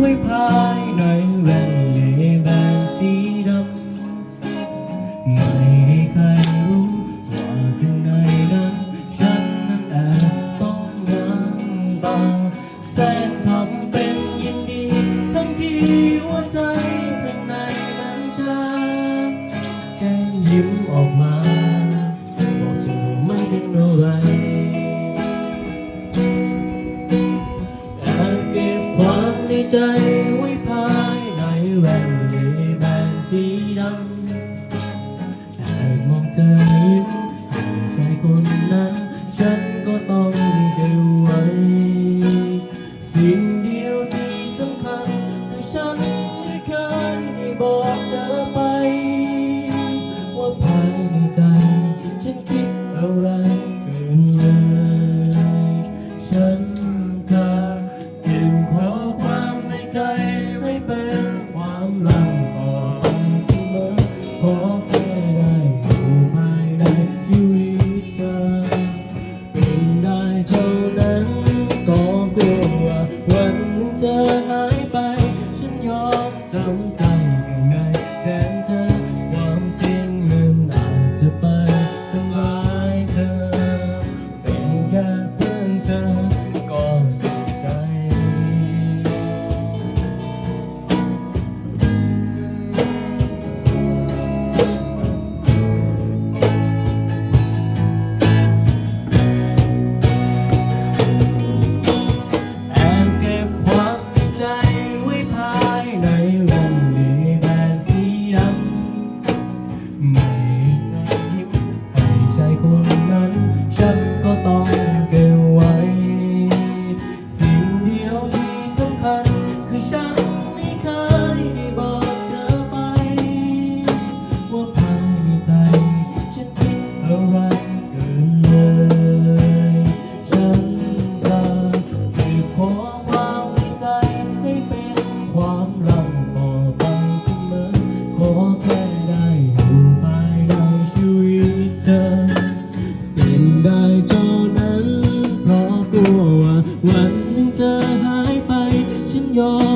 ไว้ภายในแว่นเลแบนสีดำไม่ให้ใครรู้ว่าข้างในนั้นฉันนั้นแอบซ่อนน้ำตาแสนทำเป็นยินดี ทั้งที่หัวใจข้างในนั้นช้าแค่ยิ้มออกมาบอกฉันว่าไม่เป็นอะไร ใจไว้ภายในแว่นเลแบนสีดำแต่มองเธอยิ้มใจคนนั้นฉันก็ต้องเก็บไว้ สิ่งเดียวที่สำคัญคือฉัน ขอความใจให้เป็นความรักต่อไปเสมอ ขอแค่ได้อยู่ภในชีวิตเธอ เป็นได้เท่านั้น เพราะกลัววันหนึ่งเธอหายไป ฉันยอม